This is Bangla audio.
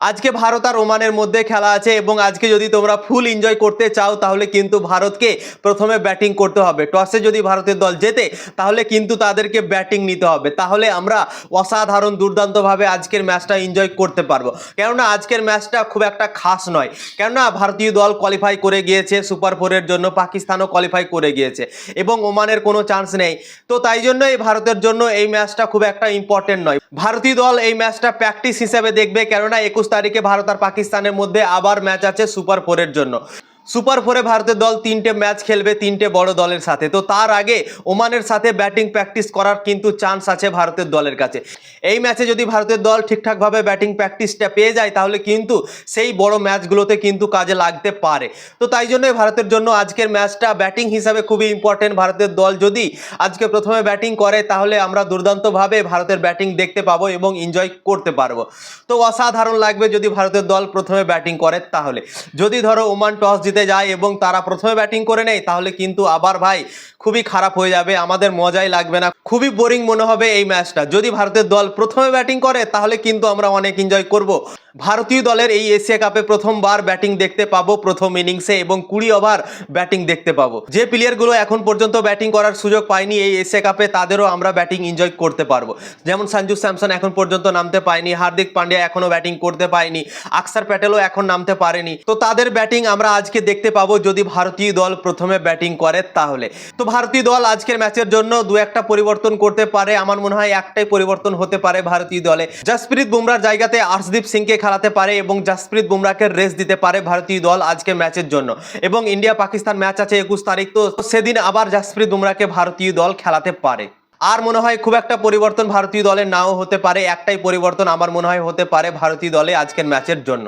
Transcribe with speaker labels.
Speaker 1: আজকে ভারত আর ওমানের মধ্যে খেলা আছে এবং আজকে যদি তোমরা ফুল এনজয় করতে চাও, তাহলে কিন্তু ভারতকে প্রথমে ব্যাটিং করতে হবে। টসে যদি ভারতের দল জেতে, তাহলে কিন্তু তাদেরকে ব্যাটিং নিতে হবে। তাহলে আমরা অসাধারণ দুর্দান্তভাবে আজকের ম্যাচটা এনজয় করতে পারব। কেননা আজকের ম্যাচটা খুব একটা খাস নয়। কেননা ভারতীয় দল কোয়ালিফাই করে গিয়েছে সুপার ফোরের জন্য, পাকিস্তানও কোয়ালিফাই করে গিয়েছে এবং ওমানের কোনো চান্স নেই। তো তাই জন্য এই ভারতের জন্য এই ম্যাচটা খুব একটা ইম্পর্টেন্ট নয়। ভারতীয় দল এই ম্যাচটা প্র্যাকটিস হিসেবে দেখবে, কেননা একুশ তারিখে ভারত আর পাকিস্তানের মধ্যে আবার ম্যাচ আছে সুপার ফোরের জন্য। সুপার ফোরে ভারতের দল তিনটে ম্যাচ খেলবে তিনটে বড় দলের সাথে। তো তার আগে ওমানের সাথে ব্যাটিং প্র্যাকটিস করার কিন্তু চান্স আছে ভারতের দলের কাছে। এই ম্যাচে যদি ভারতের দল ঠিকঠাকভাবে ব্যাটিং প্র্যাকটিসটা পেয়ে যায়, তাহলে কিন্তু সেই বড় ম্যাচগুলোতে কিন্তু কাজে লাগতে পারে। তো তাই জন্যই ভারতের জন্য আজকের ম্যাচটা ব্যাটিং হিসাবে খুবই ইম্পর্টেন্ট ভারতের দল যদি আজকে প্রথমে ব্যাটিং করে, তাহলে আমরা দুর্দান্তভাবে ভারতের ব্যাটিং দেখতে পাবো এবং এনজয় করতে পারব। তো অসাধারণ লাগবে যদি ভারতের দল প্রথমে ব্যাটিং করে তাহলে। যদি ধরো ওমান টস জিতে যায় এবং তারা প্রথমে ব্যাটিং করে নেয়, তাহলে কিন্তু আবার ভাই খুবই খারাপ হয়ে যাবে, আমাদের মজাই লাগবে না। খুবই বোরিং মনে হবে এই ম্যাচটা যদি ভারতের দল প্রথমে ব্যাটিং করে, তাহলে কিন্তু আমরা অনেক এনজয় করব। ভারতীয় দলের এই এশিয়া কাপে প্রথমবার ব্যাটিং দেখতে পাবো, প্রথম ইনিংসে এবং কুড়ি ওভার ব্যাটিং দেখতে পাবো। যে প্লেয়ারগুলো এখন পর্যন্ত ব্যাটিং করার সুযোগ পায়নি এই এশিয়া কাপে, তাদেরও আমরা ব্যাটিং এনজয় করতে পারব। যেমন সঞ্জু স্যামসন এখন পর্যন্ত নামতে পায়নি হার্দিক পান্ডিয়া এখনও ব্যাটিং করতে পায়নি আকসার প্যাটেলও এখন নামতে পারেনি। তো তাদের ব্যাটিং আমরা আজকে দেখতে পাবো যদি ভারতীয় দল প্রথমে ব্যাটিং করে তাহলে। তো ভারতীয় দল আজকের ম্যাচের জন্য দু একটা পরিবর্তন করতে পারে, আমার মনে হয় একটাই পরিবর্তন হতে পারে ভারতীয় দলে। জসপ্রীত বুমরার জায়গাতে আর্শদীপ সিংকে খেলাতে পারে এবং জসপ্রীত বুমরাকে রেস্ট দিতে পারে ভারতীয় দল আজকে ম্যাচের জন্য। এবং ইন্ডিয়া পাকিস্তান ম্যাচ আছে একুশ তারিখ, তো সেদিন আবার জসপ্রীত বুমরাকে ভারতীয় দল খেলাতে পারে। আর মনে হয় খুব একটা পরিবর্তন ভারতীয় দলে নাও হতে পারে, একটাই পরিবর্তন আমার মনে হয় হতে পারে ভারতীয় দলে আজকের ম্যাচের জন্য।